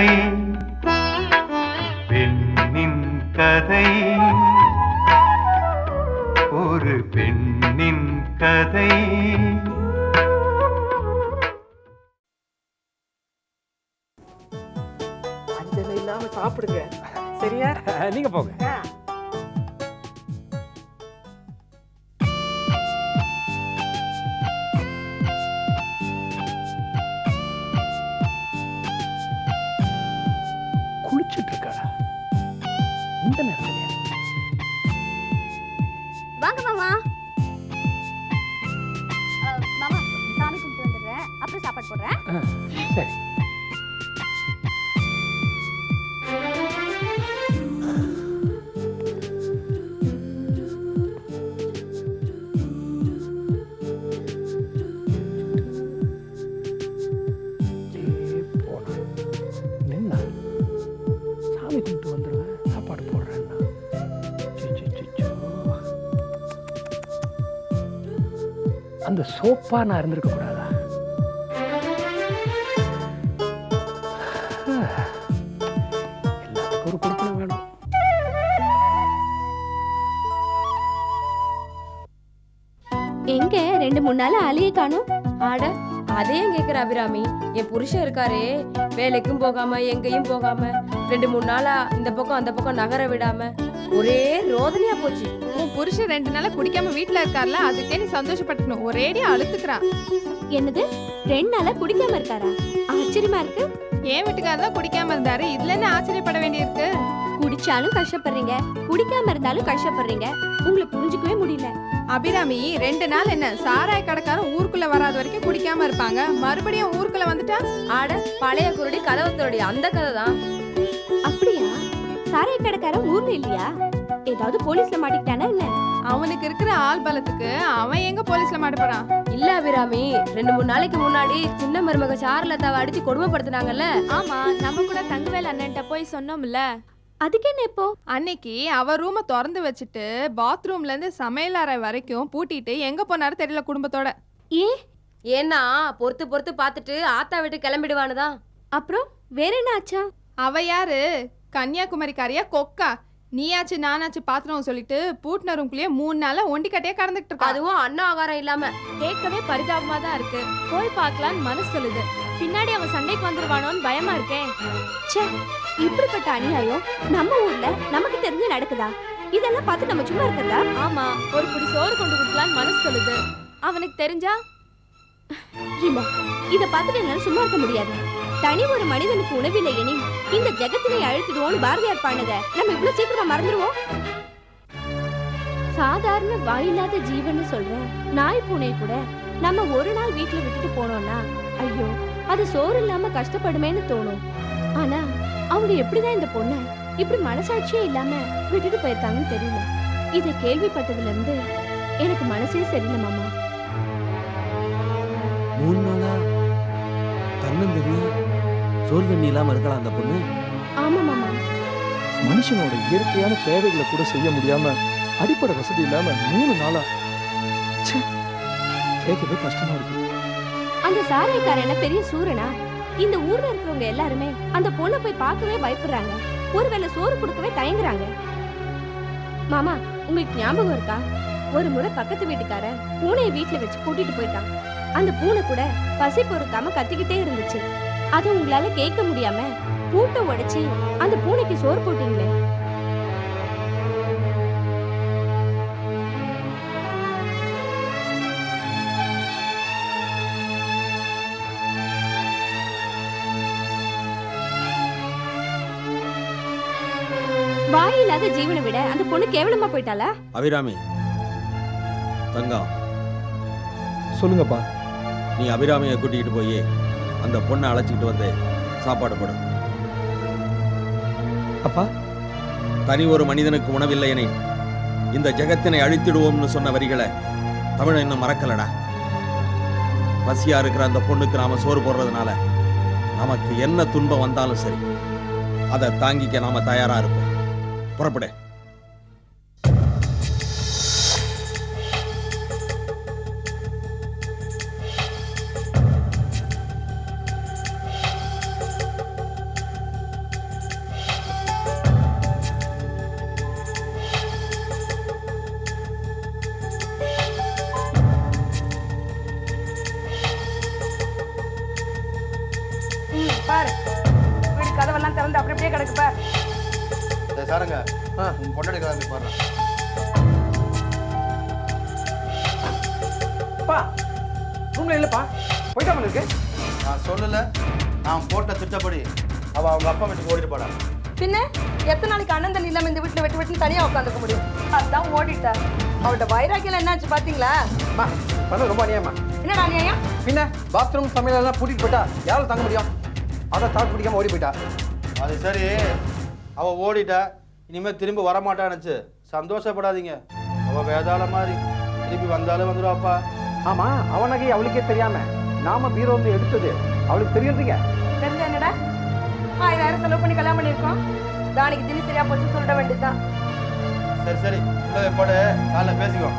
கதை. பெண்ணின் கதை. ஒரு பெண்ணின் கதை. அஞ்சலை இல்லாம சாப்பிடுங்க. சரியா? நீங்க போங்க. இந்த நேரத்துல. வாங்க மாமா. மாமா சாமி கும்பிட்டு வந்துடுறேன். அப்புறம் சாப்பாடு போடுறேன். சரி. சோப்பா நான் இருந்திருக்க கூடாதா? எல்லாத்துக்கும் ஒரு கொடுப்பனை வேணும். எங்க? ரெண்டு மூணு நாள் அழிய காணும். ஆட அதையும் கேக்குற அபிராமி? என் புருஷன் இருக்காரே. வேலைக்கும் போகாம எங்கேயும் போகாம. ரெண்டு மூணு நாளா இந்த பக்கம் அந்த பக்கம் நகர விடாம. ஒரே ரோதனையா போச்சு. உன் புருஷன் ரெண்டு நாளா குடிக்காம வீட்ல இருக்கார்ல அதுக்கே நீ சந்தோஷப்பட்டுக்கணும். ஒரேடியா அழுத்துக்கிறான். என்னது? ரெண்டு நாளா குடிக்காம இருக்காரா? ஆச்சரியமா இருக்கு. ஏன் வீட்டுக்காரர் தான் குடிக்காம இருந்தாரு. இதுல என்ன ஆச்சரியப்பட வேண்டியிருக்கு? குடிச்சாலும் கஷ்டப்படுறீங்க. குடிக்காம இருந்தாலும் கஷ்டப்படுறீங்க. உங்களை புரிஞ்சுக்கவே முடியல. அபிராமி ரெண்டு நாள் என்ன? சாராய கடைக்காரன் ஊருக்குள்ள வராத வரைக்கும் குடிக்காம இருப்பாங்க. மறுபடியும் ஊருக்குள்ள வந்துட்டா? ஆட பழைய குருடி கதவு திருடி அந்த கதை தான் அப்படியா? சாராய கடைக்காரன் ஊர்ல இல்லையா? ஏதாவது போலீஸ்ல மாட்டிக்கிட்டானா என்ன? அவனுக்கு இருக்கிற ஆள் பலத்துக்கு அவன் எங்க போலீஸ்ல மாட்டப்பறான் இல்ல அபிராமி ரெண்டு மூணு நாளைக்கு முன்னாடி சின்ன மருமக சாருலதாவை அடிச்சு கொடுமைப்படுத்தினாங்கல்ல? ஆமா நம்ம கூட தங்கவேல் அண்ணன்ட்ட போய் சொன்னோம்ல. அதுக்கு என்ன இப்போ? அன்னைக்கு அவ ரூமை திறந்து வச்சுட்டு பாத்ரூம்ல இருந்து சமையல் அறை வரைக்கும் பூட்டிட்டு எங்க போனாரு தெரியல குடும்பத்தோட. ஏ? ஏன்னா பொறுத்து பொறுத்து பார்த்துட்டு ஆத்தா விட்டு கிளம்பிடுவானுதான். அப்புறம் வேற என்ன ஆச்சா? அவ யாரு? கன்னியாகுமரிக்காரியா கொக்கா? நீயாச்சு நானாச்சு பாத்திரம் சொல்லிட்டு பூட்டின ரூம்குள்ளேயே மூணு நாளா ஒண்டிக்கட்டையே கடந்துட்டு இருக்கா. அதுவும் அண்ணா ஆகாரம் இல்லாம. கேட்கவே பரிதாபமா தான் இருக்கு. போய் பார்க்கலான்னு மனசு சொல்லுது. பின்னாடி அவன் சண்டைக்கு வந்துருவானோன்னு பயமா இருக்கே. ச்சே இப்படிப்பட்ட அநியாயம் நம்ம ஊர்ல நமக்கு தெரிஞ்சு நடக்குதா? இதெல்லாம் பார்த்து நம்ம சும்மா இருக்கிறதா? ஆமா ஒரு புடி சோறு கொண்டு கொடுக்கலான்னு மனசு சொல்லுது. அவனுக்கு தெரிஞ்சா? இல்ல இத பார்த்துட்டு என்னால சும்மா இருக்க முடியாது. தனி ஒரு மனிதனுக்கு உணவில்லை எனில் இந்த ஜெகத்தினை அழுத்திடுவோம்னு பாரதியார் பாடுனத நம்ம இவ்வளவு சீக்கிரமா மறந்துடுவோம். சாதாரண வாயில்லாத ஜீவன்னு சொல்ற நாய் பூனை கூட நம்ம ஒரு நாள் வீட்டுல விட்டுட்டு போனோம்னா ஐயோ அது சோறு இல்லாம கஷ்டப்படுமேன்னு தோணும். ஆனா அவங்க எப்படிதான் இந்த பொண்ண இப்படி மனசாட்சியே இல்லாம விட்டுட்டு போயிருக்காங்கன்னு தெரியல. இத கேள்விப்பட்டதுல இருந்து எனக்கு மனசே சரியில்லை மாமா. மூணு நாளா தெரியும் சோறு தண்ணி இல்லாம இருக்கலாம் அந்த பொண்ணு. ஆமா மாமா. மனுஷனோட இயற்கையான தேவைகளை கூட செய்ய முடியாம அடிப்படை வசதி இல்லாம மூணு நாளா. கேட்கவே கஷ்டமா இருக்கு. அந்த சாராயக்காரன் என்ன பெரிய சூரனா? இந்த ஊர்ல இருக்கிறவங்க எல்லாருமே அந்த பொண்ணை போய் பார்க்கவே பயப்படுறாங்க. ஒருவேளை சோறு கொடுக்கவே தயங்குறாங்க. மாமா உங்களுக்கு ஞாபகம் இருக்கா? ஒரு முறை பக்கத்து வீட்டுக்காரன் பூனையை வீட்டுல வச்சு கூட்டிட்டு போயிட்டான். அந்த பூனை கூட பசி பொறுக்காம கத்திக்கிட்டே இருந்துச்சு. அது உங்களால கேட்க முடியாம பூட்டை உடைச்சு அந்த பூனைக்கு சோறு போட்டீங்களே? வாயில்லாத ஜீவனை விட அந்த பொண்ணு கேவலமா போயிட்டாளா? அபிராமி தங்கம். சொல்லுங்கப்பா. நீ அபிராமியை கூட்டிகிட்டு போய். அந்த பொண்ணை அழைச்சிக்கிட்டு வந்து சாப்பாடு போடு. அப்பா? தனி ஒரு மனிதனுக்கு உணவில்லை என இந்த ஜெகத்தினை அழித்திடுவோம்னு சொன்ன வரிகளை தமிழன் இன்னும் மறக்கலடா. பசியா இருக்கிற அந்த பொண்ணுக்கு நாம சோறு போடுறதுனால நமக்கு என்ன துன்பம் வந்தாலும் சரி அதை தாங்கிக்க நாம தயாரா இருப்போம். புறப்படு. சாருங்க உன் பொண்டாடி கிளம்பி பாருங்க பா ரூம்ல இல்லப்பா. போயிட்டாமல் இருக்கு. நான் சொல்லல நான் போட்ட திட்டப்படி அவ அவங்க அப்பா வீட்டுக்கு ஓடிட்டு போடா பின்ன எத்தனை நாளைக்கு அண்ணன் தண்ணி இல்லாம இந்த வீட்டுல வெட்டு வெட்டு தனியா உட்காந்துக்க முடியும்? அதான் ஓடிட்டா. அவட்ட வைராக்கியம் என்னாச்சு பாத்தீங்களா? அம்மா பண்ண ரொம்ப அநியாயமா. என்னடா நியாயம் பின்ன பாத்ரூம் சமையல் எல்லாம் பூட்டிட்டு போயிட்டா யாரும் தங்க முடியும்? அதை தாக்கு பிடிக்காம ஓடி போயிட்டா. அது சரி அவ ஓடிட்டா. இனிமே திரும்பி வரமாட்டான்னுச்சு சந்தோஷப்படாதீங்க. அவ வேதாள மாதிரி திருப்பி வந்தாலும் வந்துடுவாப்பா ஆமா அவன் நகை அவளுக்கே தெரியாம நாம பீரோ வந்து எடுத்தது அவளுக்கு தெரியுறீங்க தெரிஞ்ச என்னடா? ஆயிரம் செலவு பண்ணி கல்யாணம் பண்ணியிருக்கோம். தானிக்கு திணி சரியா போச்சு சொல்லிட வேண்டியதுதான். சரி சரி. உள்ள போடு. காலைல பேசிக்குவோம்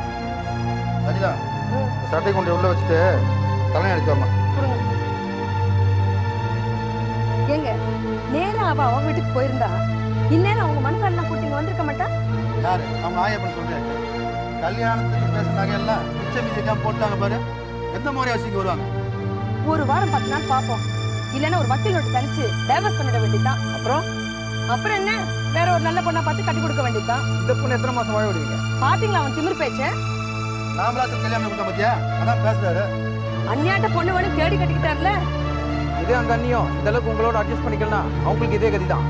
சரிதான் சட்டை கொண்டு உள்ள வச்சுட்டு தலையை அடிச்சோம்மா ஏங்க நேரா அவ அவன் வீட்டுக்கு போயிருந்தா இந்நேரம் அவங்க மனசாலாம் கூட்டிங்க வந்திருக்க மாட்டா? யாரு? அவங்க ஆயப்பன் சொல்றேன் கல்யாணத்துக்கு பேசுன நகையெல்லாம் மிச்சம் மிச்சம் போட்டாங்க பாரு. எந்த மாதிரி வச்சுக்கு வருவாங்க? ஒரு வாரம் பத்து நாள் பாப்போம். இல்லைன்னா ஒரு வக்கீல் நோட்டு தனிச்சு டைவர்ஸ் பண்ணிட வேண்டியதுதான். அப்புறம்? அப்புறம் என்ன? வேற ஒரு நல்ல பொண்ணை பார்த்து கட்டி கொடுக்க வேண்டியதுதான். இந்த பொண்ணு எத்தனை மாசம் வாழ விடுவீங்க? பாத்தீங்களா அவன் திமிர் பேச்ச? நாமளாச்சும் கல்யாணம் கொடுத்த பத்தியா? அதான் பேசுறாரு. அந்நியாட்ட பொண்ணு வேணும் தேடி கட்டிக்கிட்டார்ல? இதே அங்க அண்ணியும் இந்த அளவுக்கு உங்களோட அட்ஜஸ்ட் பண்ணிக்கலாம் அவங்களுக்கு இதே கதி தான்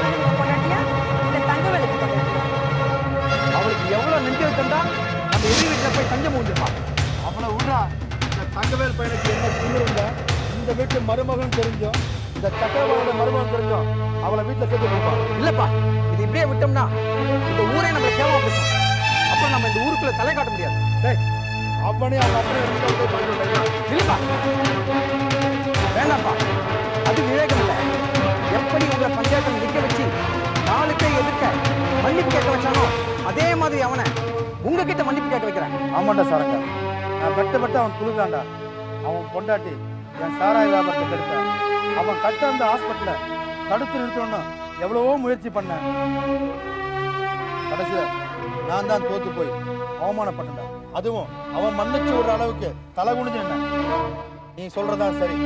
சாரதிங்க பொண்டாட்டியா? இல்ல தங்க வேலைக்கு பொண்டாட்டியா? அவளுக்கு எவ்வளவு நெஞ்சல் தந்தா நம்ம எதிரி வீட்டுல போய் தஞ்சம் முடிஞ்சிருப்பா அவளை விட்றா. இந்த தங்கவேல் பையனுக்கு என்ன தீவிரம் இந்த வீட்டு மருமகன் தெரிஞ்சோம். இந்த சக்கரவாளோட மருமகன் தெரிஞ்சோம். அவளை வீட்டுல சேர்த்து கொடுப்பான் இல்லப்பா இது இப்படியே விட்டோம்னா இந்த ஊரே நம்ம கேவலம் பேசும். அப்புறம் நம்ம இந்த ஊருக்குள்ள தலை காட்ட முடியாது. டேய் அவனே அவன் அப்படியே இல்லப்பா வேண்டாம்ப்பா. அது விவேகம் இல்லை எப்படி உங்களை பஞ்சாயத்தில் நிற்க வச்சு நாளுக்கே எதிர்க்க மன்னிப்பு கேட்க வச்சானோ அதே மாதிரி அவனை உங்ககிட்ட மன்னிப்பு கேட்க வைக்கிறேன். ஆமாண்டா சாரங்க நான் வெட்ட பெட்ட அவன் துணுக்காண்டா அவன் பொண்டாட்டி என் சாராய வியாபாரத்தை கெடுத்தான் அவன் கட்ட அந்த ஹாஸ்பிட்டல தடுத்து நிறுத்தணும்னு எவ்வளவோ முயற்சி பண்ணேன். கடைசியில் நான் தான் தோத்து போய் அவமானப்பட்டேன்டா. அதுவும் அவன் மன்னிச்சு விடுற அளவுக்கு தலை குனிஞ்சு நீ சொல்றதா சரி.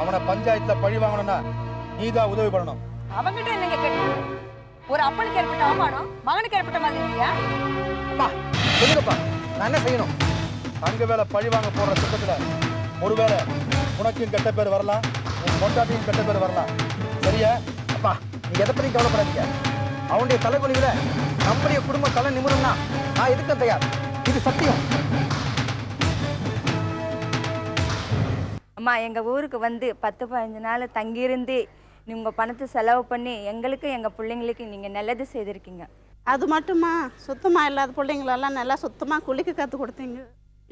அவனை பஞ்சாயத்துல பழி வாங்கணும்னா நீ தான் உதவி பண்ணணும். அவங்கிட்ட என்னங்க கேட்டீங்க ஒரு அப்பனுக்கு ஏற்பட்ட அவமானம் மகனுக்கு ஏற்பட்ட மாதிரி இல்லையா? அப்பா சொல்லுங்கப்பா நான் என்ன செய்யணும்? தங்க வேலை பழி வாங்க போடுற திட்டத்துல ஒருவேளை உனக்கும் கெட்ட பேர் வரலாம் உன் பொண்டாட்டியும் கெட்ட பேர் வரலாம். சரியா? அப்பா நீங்க எதை பத்தியும் கவலைப்படாதீங்க. அவனுடைய தலைக்குனிவுல நம்முடைய குடும்ப தலை நிமிரும்னா நான் எதுக்க தயார். இது சத்தியம். அம்மா எங்கள் ஊருக்கு வந்து பத்து பதினஞ்சு நாள் தங்கியிருந்து உங்கள் பணத்தை செலவு பண்ணி எங்களுக்கு எங்கள் பிள்ளைங்களுக்கு நீங்கள் நல்லது செய்திருக்கீங்க. அது மட்டுமா? சுத்தமாக இல்லாத பிள்ளைங்களெல்லாம் நல்லா சுத்தமாக குளிக்க கற்றுக் கொடுத்தீங்க.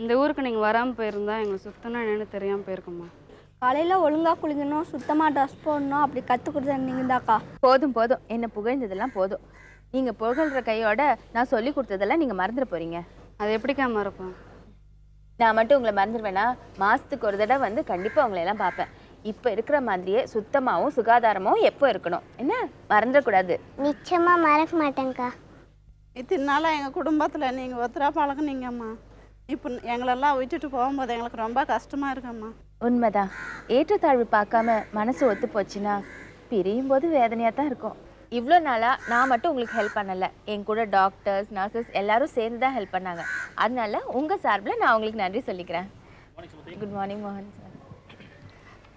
இந்த ஊருக்கு நீங்கள் வராமல் போயிருந்தா எங்களுக்கு சுத்தம்னா என்னன்னு தெரியாமல் போயிருக்கோம்மா. காலையில் ஒழுங்காக குளிக்கணும் சுத்தமாக ட்ரெஸ் போடணும் அப்படி கற்றுக் கொடுத்தேன் நீங்கள் தாக்கா போதும் போதும். என்ன புகழ்ந்ததெல்லாம் போதும். நீங்க புகழ்ற கையோட நான் சொல்லி கொடுத்ததெல்லாம் நீங்க மறந்துட போறீங்க. அது எப்படிக்கா மறப்போம்? நான் மட்டும் உங்களை மறந்துடுவேனா? மாசத்துக்கு ஒரு தடவை வந்து கண்டிப்பா உங்களை எல்லாம் பார்ப்பேன். இப்ப இருக்கிற மாதிரியே சுத்தமாவும் சுகாதாரமாவும் எப்போ இருக்கணும்? என்ன? மறந்துடக்கூடாது. நிச்சயமாக மறக்க மாட்டேங்க்கா இத்தனை நாளாக எங்கள் குடும்பத்தில் நீங்கள் ஒருத்தராக பழகுனீங்கம்மா. இப்போ எங்களெல்லாம் விட்டுட்டு போகும்போது எங்களுக்கு ரொம்ப கஷ்டமாக இருக்கும்மா. உண்மைதான். ஏற்றத்தாழ்வு பார்க்காம மனசு ஒத்து போச்சுன்னா பிரியும் போது வேதனையா தான் இருக்கும். இவ்வளோ நாளா நான் மட்டும் உங்களுக்கு ஹெல்ப் பண்ணல. என் கூட டாக்டர்ஸ் நர்சஸ் எல்லாரும் சேர்ந்து தான் ஹெல்ப் பண்ணாங்க. அதனால உங்க சார்பில் நான் உங்களுக்கு நன்றி சொல்லிக்கிறேன். குட் மார்னிங் மோகன் சார்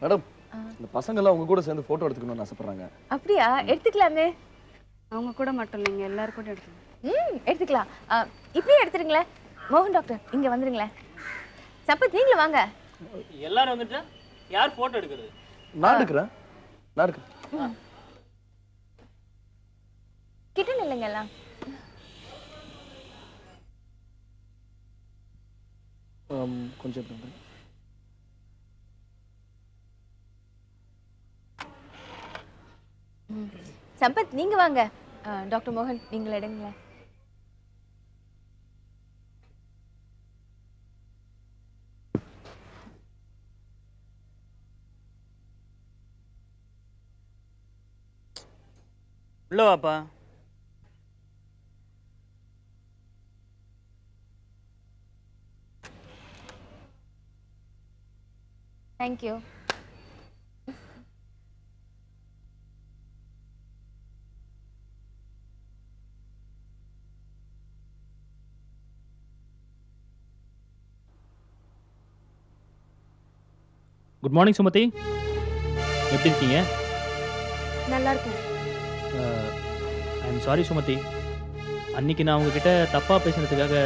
மேடம் இந்த பசங்கெல்லாம் உங்க கூட சேர்ந்து போட்டோ எடுத்துக்கணும்னு ஆசைப்படுறாங்க. அப்படியா? எடுத்துக்கலாமே. அவங்க கூட மட்டும் இல்லைங்க எல்லாரும் கூட எடுத்து ம் எடுத்துக்கலாம். இப்படியே எடுத்துருங்களேன் மோகன் டாக்டர் இங்கே வந்துருங்களேன் சம்பத் நீங்களும் வாங்க. எல்லாரும் வந்துட்டா? யார் போட்டோ எடுக்கிறது? நான் எடுக்கிறேன். நான் எடுக்கிறேன். கிட்ட நில்லுங்க எல்லாம். கொஞ்சம் இப்படி வந்து. ம். சம்பத் நீங்க வாங்க. டாக்டர் மோகன் நீங்கள் எடுங்களேன் உள்ள வாப்பா. தேங்க்யூ குட் மார்னிங் சுமதி எப்படி இருக்கீங்க? நல்லா இருக்கேன். ஐ எம் சாரி சுமதி அன்னைக்கு நான் உங்ககிட்ட தப்பாக பேசினதுக்காக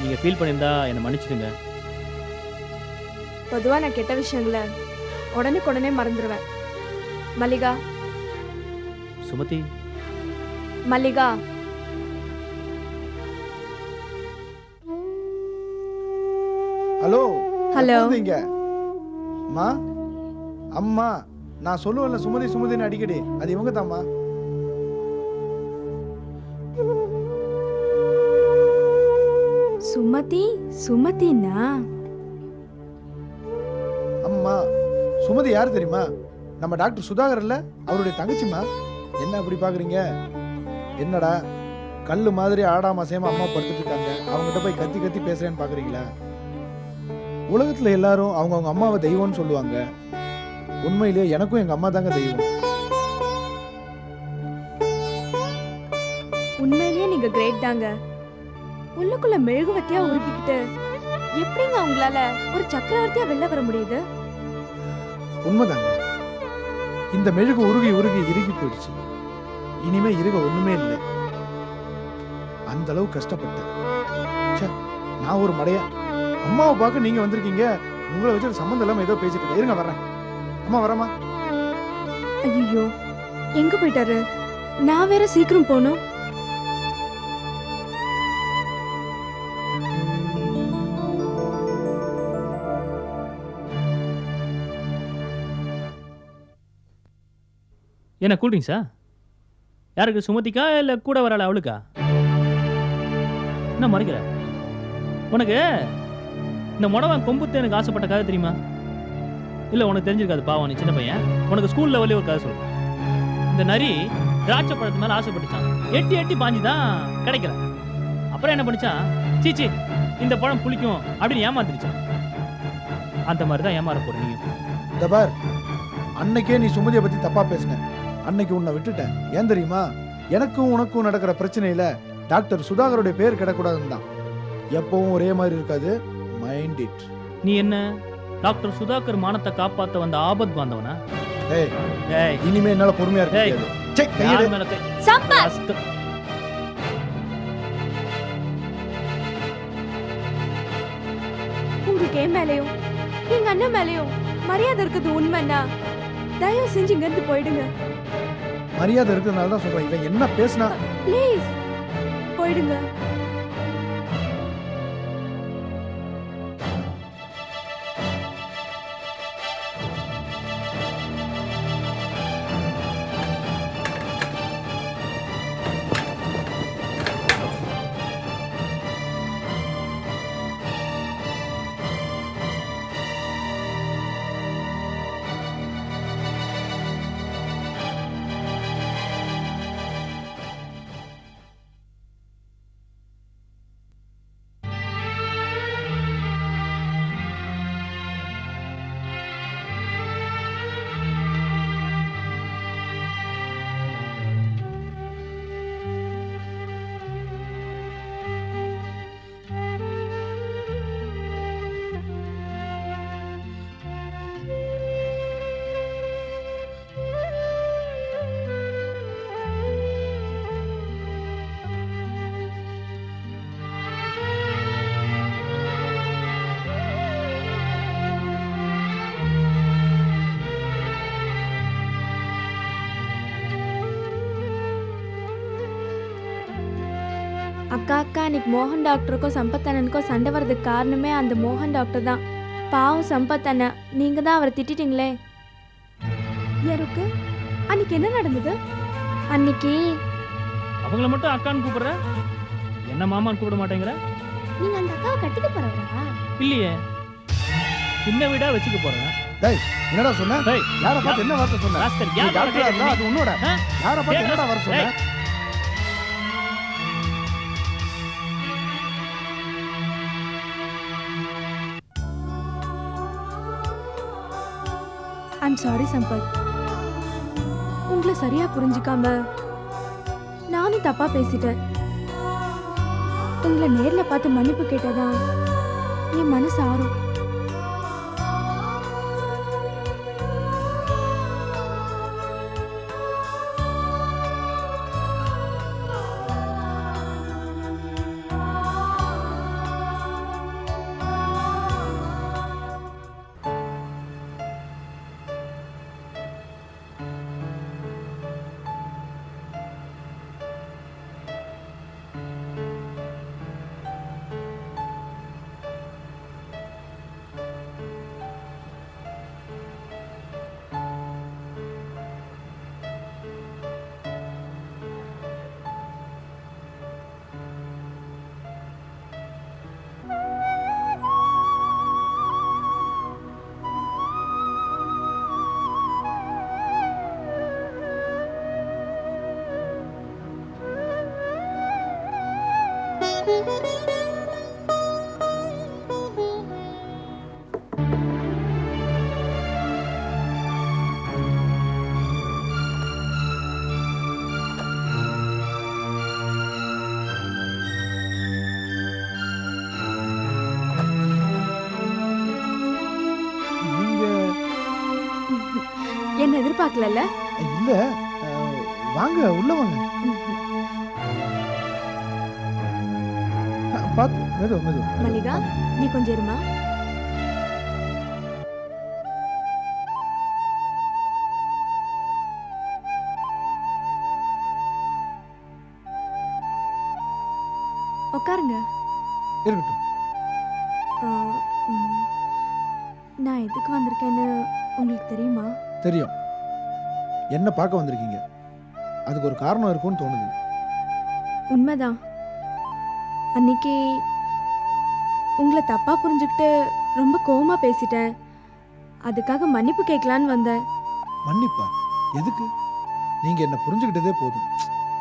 நீங்கள் ஃபீல் பண்ணியிருந்தா என்னை மன்னிச்சிடுங்க. பொதுவாக நான் கெட்ட விஷயங்களை உடனுக்குடனே மறந்துடுவேன் மல்லிகா. சுமதி மல்லிகா. ஹலோ ஹலோ இங்க அம்மா அம்மா நான் சொல்லுவேன்ல சுமதி சுமதின்னு அடிக்கடி. அது இவங்க தாம்மா சுமதி சுமதினா? அம்மா சுமதி யார் தெரியுமா? நம்ம டாக்டர் சுதாகர் இல்ல அவருடைய தங்கச்சிம்மா. என்ன அப்படி பாக்குறீங்க? என்னடா கல்லு மாதிரி ஆடாம அசையாம அம்மா படுத்துட்டு இருக்காங்க. அவங்ககிட்ட போய் கத்தி கத்தி பேசுறேன்னு பாக்குறீங்களா? உலகத்துல எல்லாரும் அவங்க அவங்க அம்மாவை தெய்வம்னு சொல்லுவாங்க. உண்மையிலேயே எனக்கும் எங்க அம்மா தாங்க தெய்வம். உண்மையிலேயே நீங்க கிரேட் தாங்க. உள்ளுக்குள்ள மெழுகுவத்தியா உருக்கிக்கிட்டு எப்படிங்க உங்களால ஒரு சக்கரவர்த்தியா வெளில வர முடியுது? உண்மைதாங்க. இந்த மெழுகு உருகி உருகி இறுகி போயிடுச்சு. இனிமே இருக ஒண்ணுமே இல்லை. அந்த அளவு கஷ்டப்பட்டேன். நான் ஒரு மடையா அம்மாவை பார்க்க நீங்க வந்திருக்கீங்க. உங்களை வச்சு சம்மந்தம் இல்லாம ஏதோ பேசிட்டு. இருங்க வரேன் அம்மா வரமா ஐயோ எங்க போயிட்டாரு? நான் வேற சீக்கிரம் போகணும். என்ன கூல்ட்ரிங்க்ஸா யாருக்கு சுமதிக்கா இல்லை கூட வராள அவளுக்கா? என்ன மறைக்கிற? உனக்கு? இந்த முடவன் கொம்புத்து எனக்கு ஆசைப்பட்ட கதை தெரியுமா? இல்லை உனக்கு தெரிஞ்சிருக்காது பாவம் நீ சின்ன பையன். உனக்கு ஸ்கூல் லெவல்லே ஒரு கதை சொல்லு இந்த நரி திராட்சை பழத்து மேலே ஆசைப்பட்டுச்சான் எட்டி எட்டி பாஞ்சு தான் கிடைக்கல. அப்புறம் என்ன பண்ணிச்சான் சீச்சி இந்த பழம் புளிக்கும் அப்படின்னு ஏமாத்திருச்சான் அந்த மாதிரி தான் ஏமாற போற இந்த பார் அன்னைக்கே நீ சுமதியை பத்தி தப்பா பேசின. அன்னைக்கு உன்னை விட்டுட்டேன். ஏன் தெரியுமா? எனக்கும் உனக்கும் நடக்கிற பிரச்சனையில டாக்டர் சுதாகருடைய பேர் கிடக்கூடாதுன்னு தான் எப்பவும் ஒரே மாதிரி இருக்காது. மைண்ட் இட் நீ என்ன? டாக்டர் சுதாகர் மானத்தை காப்பாத்த வந்த ஆபத் பாந்தவனா ஏய் ஏய். இனிமே என்னால பொறுமையா இருக்க ஏய். முடியாது. சே, கையெடு. யார் மேல கை- சம்பத் ராஸ்கல். உங்களுக்கு என் மேலயும் எங்க அண்ணன் மேலயும் மரியாதை இருக்குது உண்மைன்னா தயவு செஞ்சு இங்க இருந்து போயிடுங்க. மரியாதை இருக்கிறதுனால தான் சொல்றேன். இவன் என்ன பேசினா ப்ளீஸ் போயிடுங்க. அக்கா அக்கா இன்னைக்கு மோகன் டாக்டருக்கும் சம்பத் அண்ணனுக்கும் சண்டை வர்றதுக்கு காரணமே அந்த மோகன் டாக்டர் தான். பாவம் சம்பத் அண்ணா நீங்க தான் அவரை திட்டிட்டீங்களே. யாருக்கு? அன்னைக்கு என்ன நடந்தது? அன்னைக்கு அவங்கள மட்டும் அக்கான்னு கூப்பிடுற? என்ன மாமான்னு கூப்பிட மாட்டேங்கிற? நீங்க அந்த அக்காவை கட்டிக்க போறவரா? இல்லையே. சின்ன வீடா வச்சுக்க போறேன். டேய் என்னடா சொன்ன? டேய், யார பார்த்து என்ன வார்த்தை சொன்ன? ராஸ்கல், நீ யார் டாக்டரா வார்த்தை இருந்தா அது உன்னோட? யார பார்த்து என்னடா வர சொன்ன? ஐம் சாரி சம்பத் உங்களை சரியா புரிஞ்சுக்காம நானும் தப்பா பேசிட்டேன். உங்களை நேர்ல பார்த்து மன்னிப்பு கேட்டதா என் மனசு ஆறும். எதிர்பார்க்கல இல்ல வாங்க உள்ள வாங்க. பாத்து மெது மெது மல்லிகா நீ கொஞ்சம் இருமா? உட்காருங்க இருக்கட்டும். நான் எதுக்கு வந்திருக்கேன்னு உங்களுக்கு தெரியுமா? தெரியும். என்ன பார்க்க வந்திருக்கீங்க? அதுக்கு ஒரு காரணம் இருக்கும்னு தோணுது. உண்மைதான். அன்னைக்கு உங்களை தப்பா புரிஞ்சுக்கிட்டு ரொம்ப கோவமா பேசிட்டேன். அதுக்காக மன்னிப்பு கேட்கலான்னு வந்தேன். மன்னிப்பா? எதுக்கு? நீங்க என்ன புரிஞ்சுக்கிட்டதே போதும்.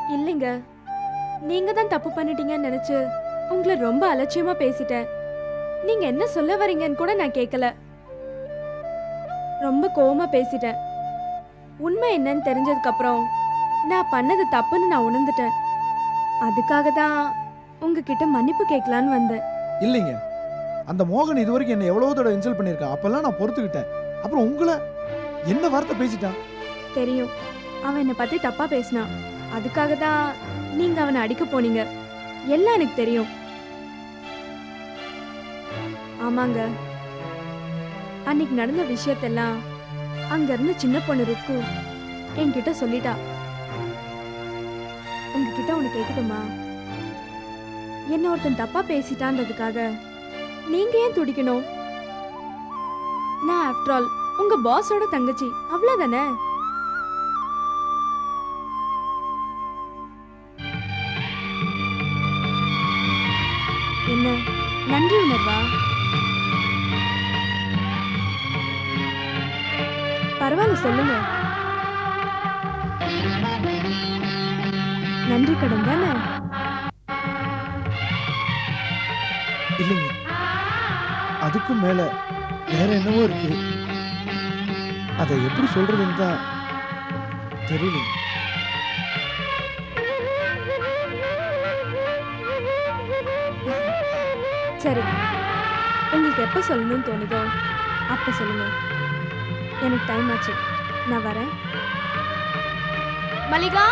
இல்லைங்க. நீங்க தான் தப்பு பண்ணிட்டீங்கன்னு நினைச்சு உங்களை ரொம்ப அலட்சியமா பேசிட்டேன். நீங்க என்ன சொல்ல வரீங்கன்னு கூட நான் கேட்கல. ரொம்ப கோவமா பேசிட்டேன். உண்மை என்னன்னு தெரிஞ்சதுக்கு அப்புறம் நான் பண்ணது தப்புன்னு நான் உணர்ந்துட்டேன். அதுக்காக தான் உங்ககிட்ட மன்னிப்பு கேட்கலான்னு வந்தேன். இல்லைங்க. அந்த மோகன் இது வரைக்கும் என்ன எவ்வளவு தடவை இன்சல்ட் பண்ணியிருக்கான் அப்பெல்லாம் நான் பொறுத்துக்கிட்டேன். அப்புறம் உங்களை என்ன வார்த்தை பேசிட்டான்? தெரியும். அவன் என்னை பத்தி தப்பா பேசினான் அதுக்காக தான் நீங்க அவனை அடிக்க போனீங்க. எல்லாம் எனக்கு தெரியும். ஆமாங்க. அன்னைக்கு நடந்த விஷயத்தெல்லாம் அங்க இருந்த சின்ன பொண்ணு ருக்கு. என்கிட்ட சொல்லிட்டா. உங்ககிட்ட ஒண்ணு கேட்கட்டுமா என்ன ஒருத்தன் தப்பா பேசிட்டான்றதுக்காக. நீங்க ஏன் துடிக்கணும்? நான் ஆஃப்டர் ஆல் உங்க பாஸோட தங்கச்சி. அவ்வளவுதானே? என்ன? நன்றி உணர்வா? சொல்லுங்க. நன்றி கடன் தானே? இல்லைங்க. அதுக்கும் மேல வேற என்னவோ இருக்கு. அதை எப்படி சொல்றதுன்னு தான் தெரியல சரி. உங்களுக்கு எப்போ சொல்லணும்னு தோணுதோ அப்போ சொல்லுங்க. எனக்கு டைம் ஆச்சு. நான் வரேன். மல்லிகா?